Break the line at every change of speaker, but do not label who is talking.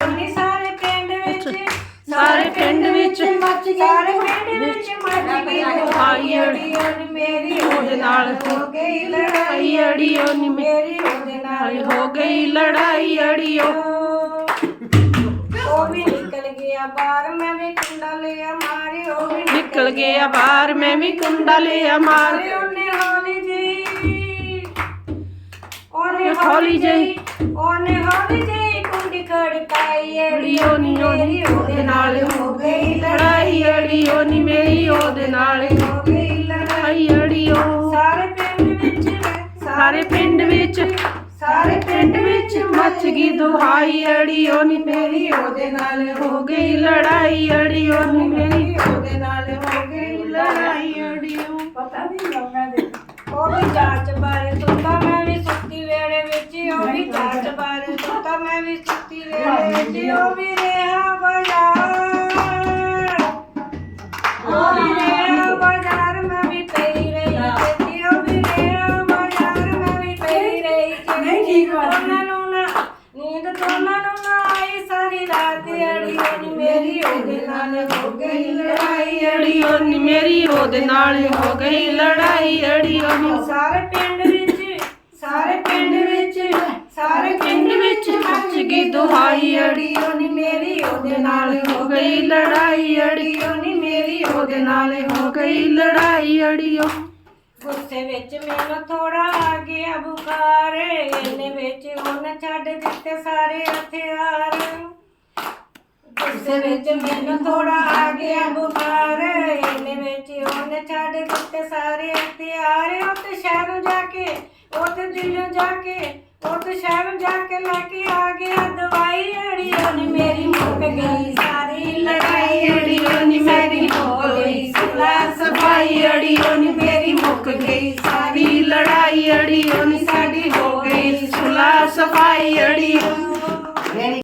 ਸਾਰੇ ਪਿੰਡ ਵਿੱਚ
ਸਾਰੇ ਪਿੰਡ ਵਿੱਚ
ਮੱਚ ਗਈ ਸਾਰੇ ਪਿੰਡ ਵਿੱਚ ਮੱਚ ਗਈ
ਹਾਈ
ਅੜੀ ਨੀ ਮੇਰੀ
ਉਹਦੇ ਨਾਲ
ਹੋ ਗਈ ਲੜਾਈ
ਲੜਾਈ ਅੜੀਓ ਨੀ
ਮੇਰੀ ਉਹਦੇ ਨਾਲ
ਹੋ ਗਈ ਲੜਾਈ ਅੜੀਓ
ਉਹ ਵੀ ਨਿਕਲ ਗਿਆ ਬਾਹਰ ਮੈਂ ਵੀ ਕੁੰਡਾ ਲਿਆ ਮਾਰੇ ਉਹ ਵੀ
ਨਿਕਲ ਗਿਆ ਬਾਹਰ ਮੈਂ ਵੀ ਕੁੰਡਾ ਲਿਆ ਮਾਰ।
ਮਾਰੇ। ਉਹਨੇ ਹੌਲੀ ਜਿਹੀ ਉਹਨੇ
ਹੌਲੀ ਜਿਹੀ
ਉਹਨੇ ਹੌਲੀ ਜਿਹੀ ਕੁੰਡੀ ਖੜਕਾਈ
ਅੜੀਓ ਨੀ
ਮੇਰੀ ਉਹਦੇ ਨਾਲ ਹੋ ਗਈ
ਲੜਾਈ। ਅੜੀਓ ਨੀ ਮੇਰੀ ਉਹਦੇ ਨਾਲ।
ਹੋ ਗਈ ਲੜਾਈ।
ਲੜਾਈ ਅੜੀਓ
ਸਾਰੇ ਪਿੰਡ ਵਿੱਚ
ਸਾਰੇ ਪਿੰਡ ਵਿੱਚ
ਸਾਰੇ
ਪਿੰਡ ਵਿੱਚ ਮੱਚ ਗਈ ਦੁਹਾਈ ਅੜੀਓ ਨੀ ਮੇਰੀ ਉਹਦੇ ਨਾਲ ਹੋ ਗਈ ਲੜਾਈ ਅੜੀਓ ਨੀ ਮੇਰੀ
ਉਹਦੇ ਨਾਲ ਸੁੱਤਾ ਮੈਂ ਵੀ ਸੁੱਤੀ ਵੇੜੇ ਵਿੱਚ ਉਹ ਵੀ ਰਿਹਾ ਬਾਜ਼ਾਰ। ਉਹ ਵੀ ਰਿਹਾ ਬਾਜ਼ਾਰ ਮੈਂ ਵੀ ਪਈ ਰਹੀ ਜਿੱਤੀ ਉਹ ਵੀ ਰਿਹਾ ਬਾਜ਼ਾਰ ਮੈਂ ਵੀ ਪਈ ਰਹੀ। ਨਹੀਂ ਠੀਕ ਉਹਨਾਂ ਨੂੰ ਨਾ ਨੀਂਦ ਦੋਨਾਂ ਨੂੰ ਨਾ ਆਈ ਸਾਰੀ ਰਾਤ ਅੜੀ ਨੀ ਮੇਰੀ ਉਹਦੇ ਨਾਲ ਹੋ ਗਈ ਲੜਾਈ
ਅੜੀਓ ਨੀ ਮੇਰੀ ਉਹਦੇ ਨਾਲ ਹੋ ਗਈ ਲੜਾਈ ਅੜੀਓ ਨੀ
ਸਾਰੇ ਪਿੰਡ ਵਿੱਚ ਸਾਰੇ ਪਿੰਡ ਵਿੱਚ ਸਾਰੇ
ਪਿੰਡ ਵਿੱਚ ਮੱਚ ਗਈ ਦੁਹਾਈ
ਅੜੀਓ ਨੀ ਮੇਰੀ, ਉਹਦੇ ਨਾਲ
ਹੋ ਗਈ ਲੜਾਈ
ਅੜੀਓ ਨੀ ਮੇਰੀ,
ਉਹਦੇ ਨਾਲ ਹੋ ਗਈ ਲੜਾਈ ਅੜੀਓ।
ਗੁੱਸੇ ਵਿੱਚ ਮੈਨੂੰ ਥੋੜਾ ਆ ਗਿਆ ਬੁਖਾਰ, ਇਹਨੇ ਵਿੱਚ ਉਹਨੇ ਛੱਡ ਦਿੱਤੇ ਸਾਰੇ ਹਥਿਆਰ। ਗੁੱਸੇ ਵਿੱਚ ਮੈਨੂੰ ਥੋੜਾ ਆ ਗਿਆ ਬੁਖਾਰ, ਇਹਨੇ ਵਿੱਚ ਉਹਨੇ ਛੱਡ ਦਿੱਤੇ ਸਾਰੇ ਹਥਿਆਰ। ਉੱਤੇ ਸ਼ਹਿਰੋਂ ਜਾ ਕੇ ਉੱਤੇ ਦਿਲੋਂ ਜਾ ਕੇ ਉੱਤੇ ਸ਼ਹਿਰੋਂ ਜਾ ਕੇ ਲੈ ਕੇ ਆ ਗਿਆ ਦਵਾਈ ਅੜੀ ਉਹਨੇ ਮੇਰੀ ਮੁੱਕ ਗਈ, ਸਾਰੀ ਲੜਾਈ
ਅੜੀਓ ਨੀ ਮੇਰੀ ਹੋ ਗਈ, ਸੁਲਾ ਸਫ਼ਾਈ ਅੜੀਓ ਨੀ ਮੇਰੀ ਮੁੱਕ ਗਈ, ਸਾਰੀ ਲੜਾਈ ਅੜੀਓ ਨੀ ਸਾਡੀ ਹੋ ਗਈ, ਸੁਲਾ ਸਫ਼ਾਈ ਅੜੀਓ